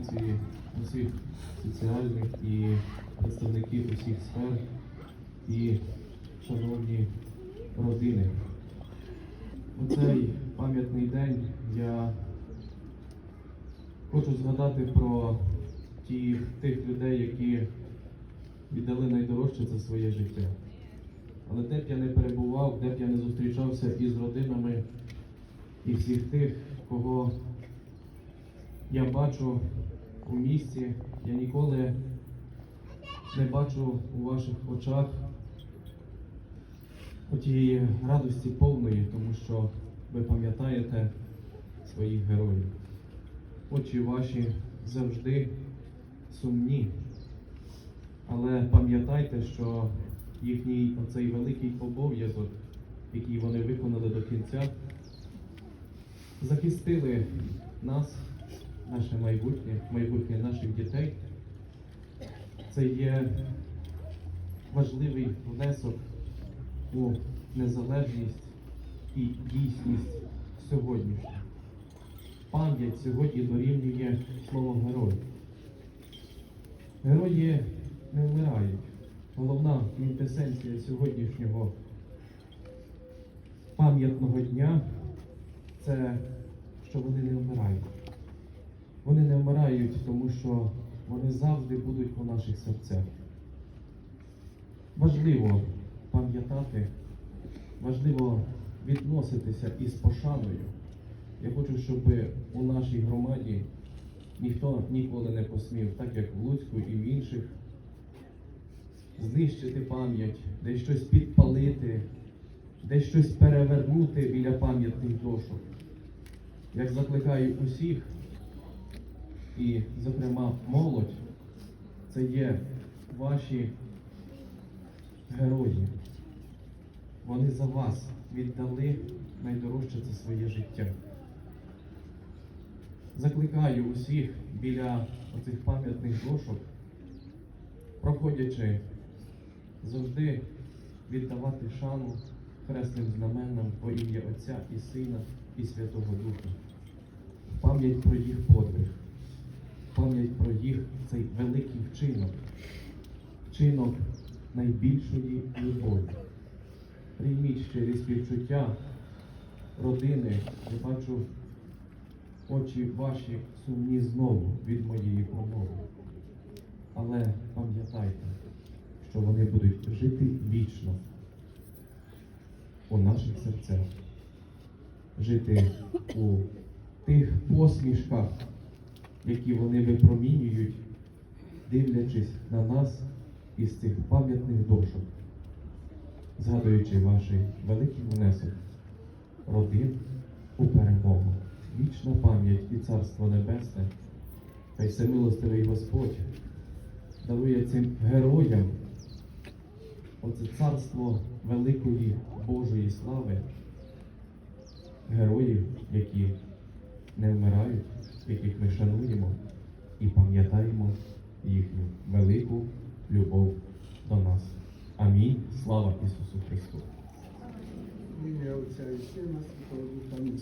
поліції, усіх соціальних і представників усіх сфер і шановні родини. У цей пам'ятний день я хочу згадати про ті, тих людей, які віддали найдорожче це своє життя. Але де б я не перебував, де б я не зустрічався із родинами і всіх тих, кого я бачу у місті, я ніколи не бачу у ваших очах отієї радості повної, тому що ви пам'ятаєте своїх героїв. Очі ваші завжди сумні. Але пам'ятайте, що їхній оцей великий обов'язок, який вони виконали до кінця, захистили нас, наше майбутнє, майбутнє наших дітей. Це є важливий внесок у незалежність і дійсність сьогоднішню. Пам'ять сьогодні дорівнює слово герой. Герої не вмирають. Головна квінтесенція сьогоднішнього пам'ятного дня це що вони не вмирають. Вони не вмирають, тому що вони завжди будуть у наших серцях. Важливо пам'ятати, важливо відноситися із пошаною. Я хочу, щоб у нашій громаді ніхто ніколи не посмів, так як в Луцьку і в інших, знищити пам'ять, десь щось підпалити, десь щось перевернути біля пам'ятних дошок. Як закликаю усіх, і, зокрема, молодь, це є ваші герої. Вони за вас віддали найдорожче це своє життя. Закликаю усіх біля оцих пам'ятних дошок, проходячи, завжди віддавати шану хресним знаменам во ім'я Отця і Сина і Святого Духа. Пам'ять про їх подвиг, пам'ять про їх цей великий вчинок, вчинок найбільшої любові. Прийміть щирі співчуття родини, я бачу очі ваші сумні знову від моєї промови. Але пам'ятайте, що вони будуть жити вічно у наших серцях, жити у тих посмішках, які вони випромінюють, дивлячись на нас із цих пам'ятних дошок, згадуючи ваш великий внесок родин у перемогу. Вічна пам'ять і Царство Небесне, хай всемилостивий Господь дарує цим героям оце царство великої Божої слави, героїв, які не вмирають, яких ми шануємо і пам'ятаємо їхню велику любов до нас. Амінь. Слава Ісусу Христу! Ім'я Отця і Сина Святого Духа.